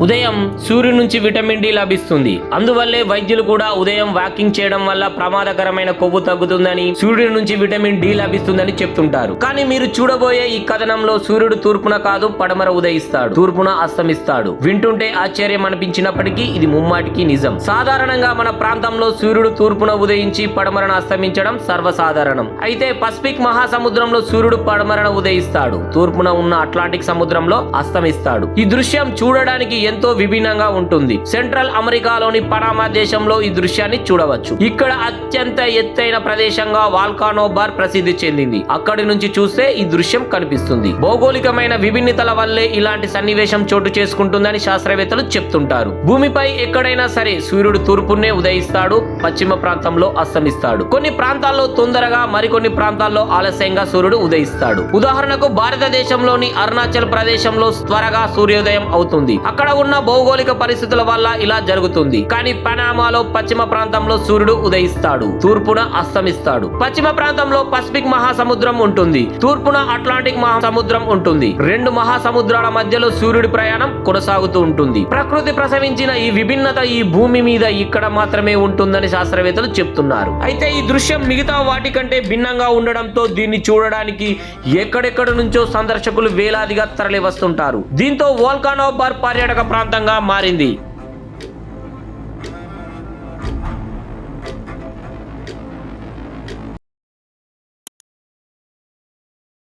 ఉదయం సూర్యుడి నుంచి విటమిన్ డి లభిస్తుంది. అందువల్లే వైద్యులు కూడా ఉదయం వాకింగ్ చేయడం వల్ల ప్రమాదకరమైన కొవ్వు తగ్గుతుందని సూర్యుడి నుంచి విటమిన్ డి లభిస్తుందని చెప్తుంటారు. కానీ మీరు చూడబోయే ఈ కథనంలో సూర్యుడు తూర్పున కాదు పడమర ఉదయిస్తాడు. తూర్పున అస్తమిస్తాడు. వింటుంటే ఆశ్చర్యం అనిపించినప్పటికీ ఇది ముమ్మాటికి నిజం. సాధారణంగా మన ప్రాంతంలో సూర్యుడు తూర్పున ఉదయించి పడమరన అస్తమించడం సర్వసాధారణం. అయితే పసిఫిక్ మహాసముద్రంలో సూర్యుడు పడమరన ఉదయిస్తాడు. తూర్పున ఉన్న అట్లాంటిక్ సముద్రంలో అస్తమిస్తాడు. ఈ దృశ్యం చూడడానికి ఎంతో విభిన్నంగా ఉంటుంది. సెంట్రల్ అమెరికాలోని పనామా దేశంలో ఈ దృశ్యాన్ని చూడవచ్చు. ఇక్కడ అత్యంత ఎత్తైన ప్రదేశంగా వాల్కానో బార్ ప్రసిద్ధి చెందింది. అక్కడి నుంచి చూస్తే ఈ దృశ్యం కనిపిస్తుంది. భౌగోళికమైన విభిన్నతల వల్లే ఇలాంటి సన్నివేశం చోటు చేసుకుంటుందని శాస్త్రవేత్తలు చెప్తుంటారు. భూమిపై ఎక్కడైనా సరే సూర్యుడు తూర్పునే ఉదయిస్తాడు పశ్చిమ ప్రాంతంలో అస్తమిస్తాడు. కొన్ని ప్రాంతాల్లో తొందరగా మరికొన్ని ప్రాంతాల్లో ఆలస్యంగా సూర్యుడు ఉదయిస్తాడు. ఉదాహరణకు భారతదేశంలోని అరుణాచల్ ప్రదేశంలో త్వరగా సూర్యోదయం అవుతుంది. అక్కడ ఉన్న భౌగోళిక పరిస్థితుల వల్ల ఇలా జరుగుతుంది. కానీ పనామాలో పశ్చిమ ప్రాంతంలో సూర్యుడు ఉదయిస్తాడు. తూర్పున అస్తమిస్తాడు. పశ్చిమ ప్రాంతంలో పసిఫిక్ మహాసముద్రం ఉంటుంది. తూర్పున అట్లాంటిక్ మహాసముద్రం ఉంటుంది. రెండు మహాసముద్రాల మధ్యలో సూర్యుడి ప్రయాణం కొనసాగుతూ ఉంటుంది. ప్రకృతి ప్రసవించిన ఈ విభిన్నత ఈ భూమి మీద ఇక్కడ మాత్రమే ఉంటుందని శాస్త్రవేత్తలు చెప్తున్నారు. అయితే ఈ దృశ్యం మిగతా వాటి కంటే భిన్నంగా ఉండడంతో దీన్ని చూడడానికి ఎక్కడెక్కడ నుంచో సందర్శకులు వేలాదిగా తరలి వస్తుంటారు దీంతో వోల్కానో బార్ పర్యాటక ప్రాంతంగా మారింది.